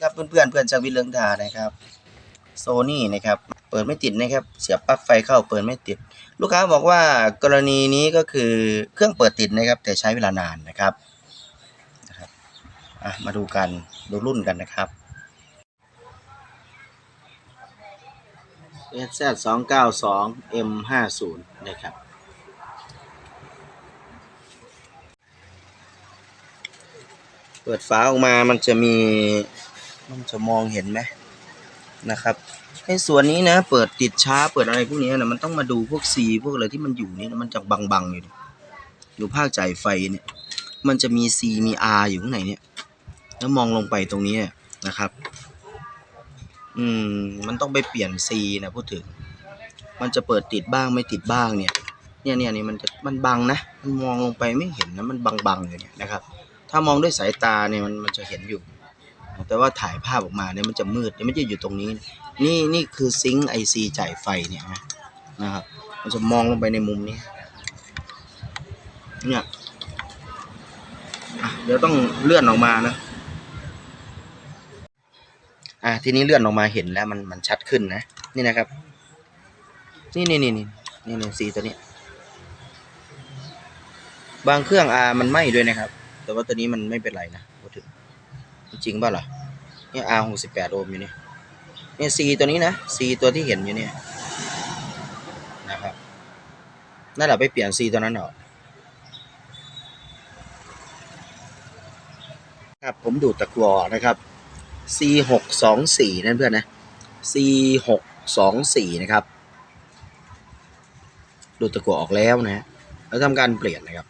ครับเพื่อนๆเพื่อนชาววิทย์เลิงทานะครับโซนี่นะครับเปิดไม่ติดนะครับเสียบปลั๊กไฟเข้าเปิดไม่ติด ลูกค้าบอกว่ากรณีนี้ก็คือเครื่องเปิดติดนะครับ แต่ใช้เวลานานนะครับนะครับมาดูกันดูรุ่นกันนะครับ SZ 2 9 2 M 5 0นะครับเปิดฝาออกมามันจะมี มันจะมองเห็นไหมนะครับในส่วนนี้นะ เปิดติดช้าเปิดอะไรพวกนี้นะมันต้องมาดูพวก C พวกอะไรที่มันอยู่นี่นะมันจะบังๆอยู่ดิอยู่ภาคจ่ายไฟเนี่ย มันจะมี C มี R อยู่ข้างในเนี่ย แล้วมองลงไปตรงนี้นะครับ อืม มันต้องไปเปลี่ยน C นะพูดถึง มันจะเปิดติดบ้างไม่ติดบ้างเนี่ย เนี่ยเนี่ยนี่มันจะมันบังนะ มันมองลงไปไม่เห็นนะ มันบังๆอยู่เนี่ยนะครับ ถ้ามองด้วยสายตาเนี่ยมันมันจะเห็นอยู่ แต่ว่าถ่ายภาพออกมาเนี่ยมันจะมืดเนี่ยมันจะอยู่ตรงนี้ นี่นี่คือซิงค์ไอซีจ่ายไฟเนี่ยนะนะครับ มันจะมองลงไปในมุมนี้เนี่ยเดี๋ยวต้องเลื่อนออกมานะอะทีนี้เลื่อนออกมาเห็นแล้วมันมันชัดขึ้นนะนี่นะครับ นี่นี่นี่นี่นี่นี่สีตัวนี้ บางเครื่องอามันไหม้ด้วยนะครับ แต่ว่าตัวนี้มันไม่เป็นไรนะ จริงป่ะล่ะนี่ R หกสิบแปดโอห์มอยู่นี่เนี่ย C ตัวนี้นะ C ตัวที่เห็นอยู่เนี่ยนะครับนั่นแหละไปเปลี่ยน C ตัวนั้นออกครับผมดูดตะกรอนะครับ C หกสองสี่นั่นเพื่อนนะ C หกสองสี่นะครับดูดตะกั่วออกแล้วนะฮะแล้วทำการเปลี่ยนนะครับ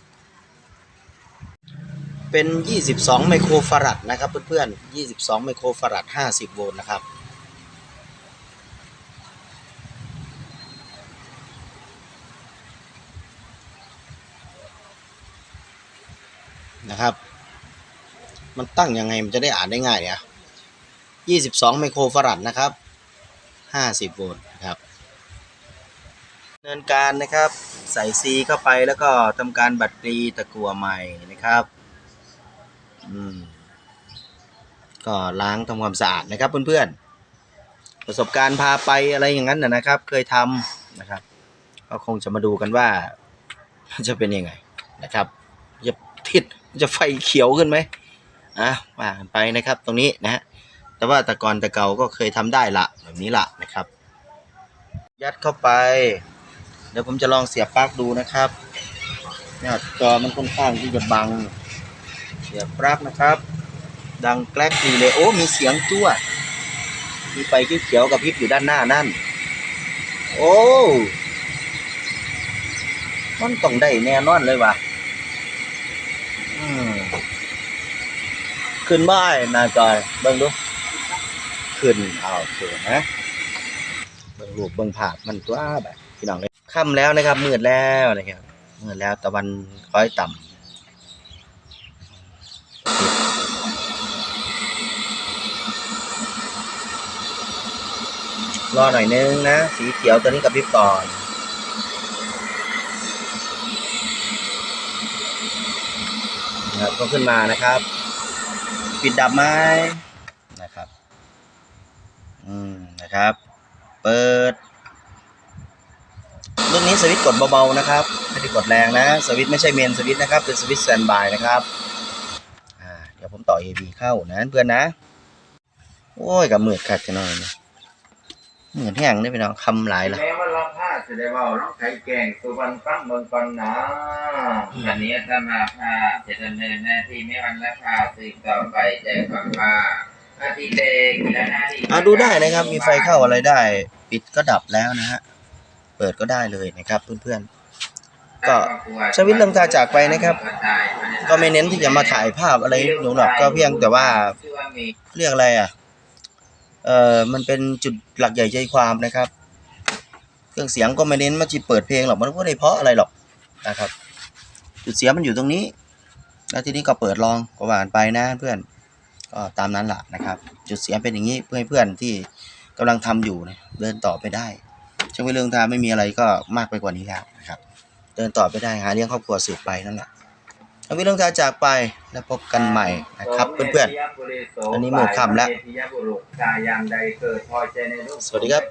เป็น 22 ไมโครฟารัดนะครับเพื่อนๆ 22 ไมโครฟารัด 50 โวลต์นะครับ นะครับ มันตั้งยังไงมันจะได้อ่านได้ง่ายเนี่ย22 ไมโครฟารัดนะครับ 50 โวลต์นะครับดำเนินการนะครับ ใส่ซีเข้าไปแล้วก็ทำการบัดรีตะกัวใหม่นะครับ ก็ล้างทำความสะอาดนะครับเพื่อนๆ ประสบการณ์พาไปอะไรอย่างนั้นนะนะครับ เคยทำนะครับ ก็คงจะมาดูกันว่าจะเป็นยังไงนะครับจะทิศจะไฟเขียวขึ้นไหมอะว่ากันไปนะครับตรงนี้นะฮะแต่ว่าต่ก่อนต่เกาก็เคยทำได้ละแบบนี้ละนะครับ ยัดเข้าไป เดี๋ยวผมจะลองเสียบปลั๊กดูนะครับเนี่ยจอมันค่อนข้างที่จะบัง เสียบปลั๊กนะครับ ดังแกลกดีเลยโอ้มีเสียงจ้วมีไฟเขียวๆกับพริบอยู่ด้านหน้านั่น โอ้มันต้องได้แน่นอนเลยว่ะขึ้นบ้ายนาจอยเบิ่งดูขึ้นเอาโอเคนะเบิ่งรูปเบิ่งภาพมันตัวแบบพี่น้องเลยค่ำแล้วนะครับมืดแล้วนะครับมืดแล้วตะวันคล้อยต่ำ รอหน่อยนึงนะ สีเขียวตัวนี้กับพริบก่อน นะครับก็ขึ้นมานะครับ ปิดดับไหมนะครับ อืมนะครับ เปิด รุ่นนี้สวิตช์กดเบาๆนะครับ ไม่ได้กดแรงนะ สวิตช์ไม่ใช่เมนสวิตช์นะครับ เป็นสวิตช์แตนบายนะครับ อ่า เดี๋ยวผมต่อ AV เข้านะเพื่อนนะ โอ้ยกับมืดคัดกันหน่อยนะ มืดแห้งได้ไปน้องคำหลายละแม้ว่าเราพลาดจะได้ว่าน้องไข่แกงสุวรรณปั้งเมืองปันนะวันนี้ถ้ามาพาจะดำเนินหน้าที่ไม่วันละพาสืบต่อไปแจกความว่าหน้าที่เด็กและหน้าที่อ่าดูได้นะครับ มีไฟเข้าอะไรได้ ปิดก็ดับแล้วนะฮะ เปิดก็ได้เลยนะครับเพื่อนๆก็ชวิตเรื่องตาจากไปนะครับ ก็ไม่เน้นที่จะมาถ่ายภาพอะไรหนูหรอกก็เพียงแต่ว่าชื่อว่ามีเรียกอะไรอะ เอ่อมันเป็นจุดหลักใหญ่ใจความนะครับ เครื่องเสียงก็ไม่เน้นมาจีเปิดเพลงหรอกมันก็ไม่ได้เพราะอะไรหรอกนะครับ จุดเสียมันอยู่ตรงนี้ แล้วทีนี้ก็เปิดลองก็ว่านไปนะเพื่อนก็ตามนั้นแหละนะครับ จุดเสียงเป็นอย่างนี้เพื่อให้เพื่อนที่กำลังทำอยู่เนี่ยเดินต่อไปได้ช่างเรื่องทาไม่มีอะไรก็มากไปกว่านี้แล้วนะครับ เดินต่อไปได้หาเลี้ยงครอบครัวสืบไปนั่นแหละ อวิลงทาจากไปแล้วพบกันใหม่นะครับเพื่อนๆ อันนี้หมู่ค่ำแล้วยามใดเกิดพอใจในรูปสวัสดีครับ